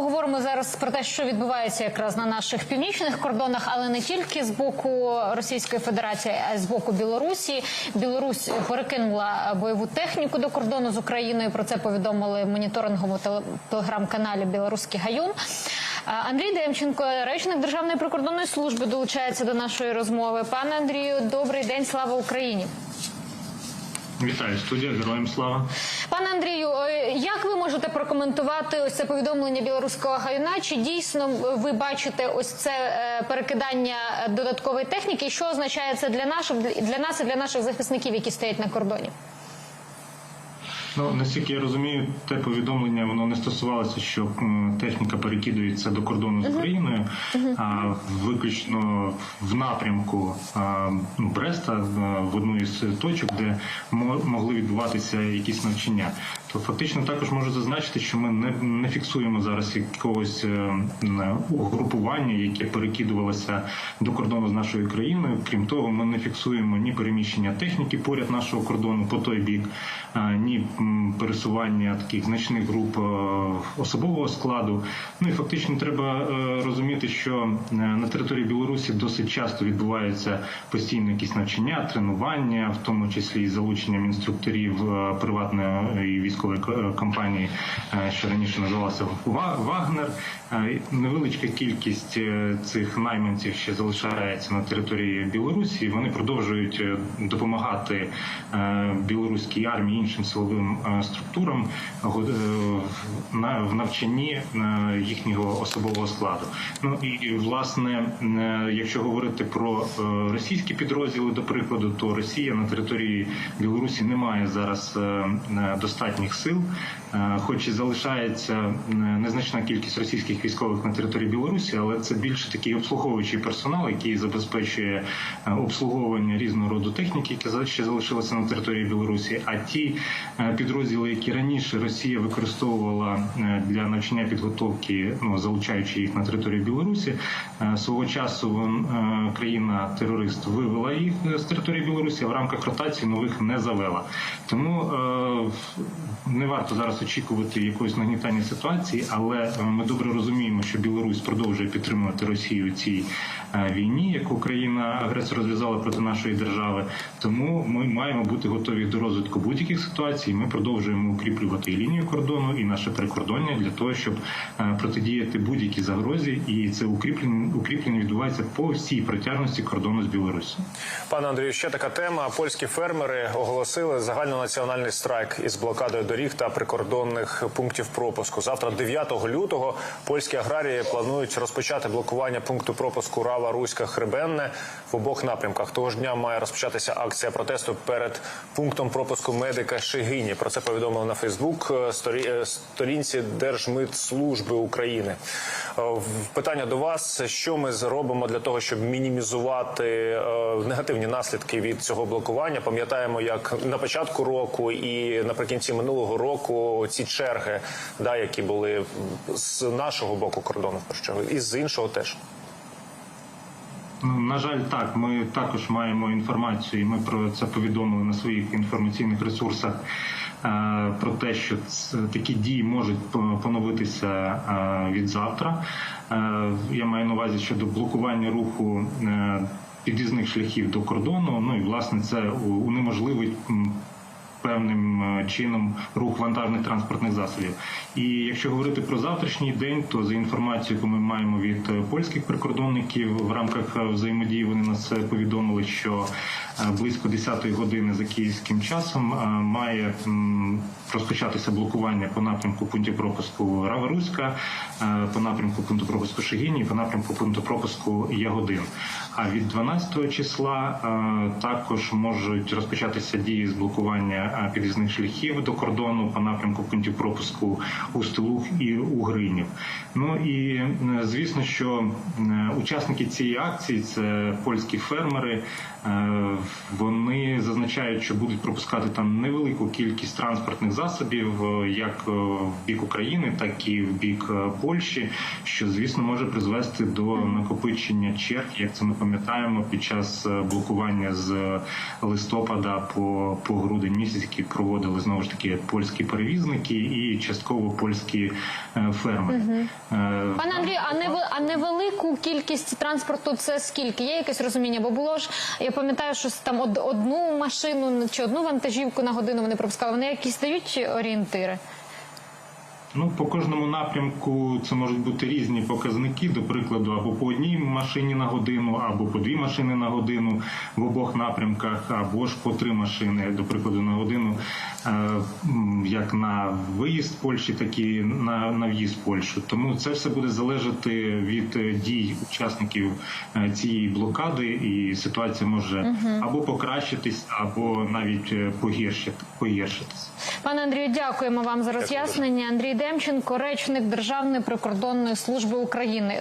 поговоримо зараз про те, що відбувається якраз на наших північних кордонах, але не тільки з боку Російської Федерації, а й з боку Білорусі. Білорусь перекинула бойову техніку до кордону з Україною. Про це повідомили в моніторинговому теле- телеграм-каналі Білоруський Гаюн. Андрій Демченко, речник Державної прикордонної служби, долучається до нашої розмови. Пане Андрію, добрий день, слава Україні. Вітаю студія, героям слава. Пане Андрію, е, як ви можете прокоментувати ось це повідомлення білоруського гайна? Чи дійсно ви бачите ось це е, перекидання додаткової техніки? Що означає це для наших для нас і для наших захисників, які стоять на кордоні? Ну наскільки я розумію, те повідомлення воно не стосувалося, що техніка перекидується до кордону з Україною, а виключно в напрямку ну, Бреста в одну із точок, де могли відбуватися якісь навчання. То фактично також можу зазначити, що ми не, не фіксуємо зараз якогось е, угрупування, яке перекидувалося до кордону з нашою країною. Крім того, ми не фіксуємо ні переміщення техніки поряд нашого кордону по той бік, ні пересування таких значних груп е, особового складу. Ну і фактично треба е, розуміти, що е, на території Білорусі досить часто відбуваються постійно якісь навчання, тренування, в тому числі і залученням інструкторів приватної військової компанії, що раніше називалася Вагнер. Невеличка кількість цих найманців ще залишається на території Білорусі. Вони продовжують допомагати білоруській армії іншим силовим е, структурам е, в- навчанні е, їхнього особового складу. Ну і власне, якщо говорити про російські підрозділи, до прикладу, то Росія на території Білорусі не має зараз достатніх сил, хоч і залишається незначна кількість російських військових на території Білорусі, але це більше такий обслуговуючий персонал, який забезпечує обслуговування різного роду техніки, яка ще залишилася на території Білорусі. А ті підрозділи, які раніше Росія використовувала е, для навчання підготовки, ну залучаючи їх на територію Білорусі, е, свого часу е, країна-терорист вивела їх з території Білорусі, а в рамках ротації нових не завела. Тому не варто зараз очікувати якогось нагнітання ситуації, але ми добре розуміємо, що Білорусь продовжує підтримувати Росію у цій війні, яку країна агресор розв'язала проти нашої держави. Тому ми маємо бути готові до розвитку будь-яких ситуацій. Ми продовжуємо укріплювати лінію кордону, і наше прикордоння для того, щоб е, протидіяти будь-якій загрозі, і це укріплення укріплення відбувається по всій протяжності кордону з Білорусі. Пане Андрію, ще така тема. Польські фермери оголосили загальнонаціональний страйк із блокадою доріг та прикордонних пунктів пропуску. Завтра, 9 лютого, польські аграрії планують розпочати блокування пункту пропуску Рава Руська Хребенне в обох напрямках. Того ж дня має розпочатися акція протесту перед пунктом пропуску медика Шигині. Про це повідомили на Фейсбук е, е, сторінці Держмитслужби України. Е, Питання до вас: що ми зробимо для того, щоб мінімізувати негативні наслідки від цього блокування? Пам'ятаємо, як на початку року і наприкінці минулого року ці черги, да, які були з нашого боку кордону, і з іншого теж. На жаль, так. Ми також маємо інформацію, і ми про це повідомили на своїх інформаційних ресурсах. е, Про те, що такі дії можуть поновитися е, від завтра. Е, Я маю на увазі щодо блокування руху під'їзних шляхів до кордону. Ну і власне це унеможливить певним е, чином рух вантажних транспортних засобів. І якщо говорити про завтрашній день, то за інформацією, яку ми маємо від е, польських прикордонників в рамках е, взаємодії, вони нас повідомили, що близько 10-ї години за київським часом має розпочатися блокування по напрямку пунктів пропуску Рава-Руська, е, по напрямку пункту пропуску Шигіні, по напрямку пункту пропуску Ягодин. А від 12 числа е, також можуть розпочатися дії з блокування е, під'їзних шляхів до кордону по напрямку пунктів пропуску Устилух і Угринів. Ну і е, звісно, що учасники цієї акції це польські фермери. Вони зазначають, що будуть пропускати там невелику кількість транспортних засобів, як в бік України, так і в бік Польщі, що звісно може призвести до накопичення черг, як це ми пам'ятаємо під час е, блокування з листопада по, по грудень місяць, які проводили знову ж таки польські перевізники і частково польські е, фермери. Е, Пане Андрію, а не а невелику кількість транспорту це скільки? Є якесь розуміння? Бо було ж я пам'ятаю, що там од- одну машину чи одну вантажівку на годину вони пропускали. Вони якісь дають орієнтири? Ну, по кожному напрямку це можуть бути різні показники, до прикладу, або по одній машині на годину, або по дві машини на годину в обох напрямках, або ж по три машини, до прикладу, на годину, е, як на виїзд Польщі, так і на, на в'їзд Польщу. Тому це все буде залежати від дій учасників е, цієї блокади, і ситуація може або покращитись, або навіть е, погіршити, погіршитись. Пане Андрію, дякуємо вам за роз'яснення. Андрій Демченко, речник Державної прикордонної служби України.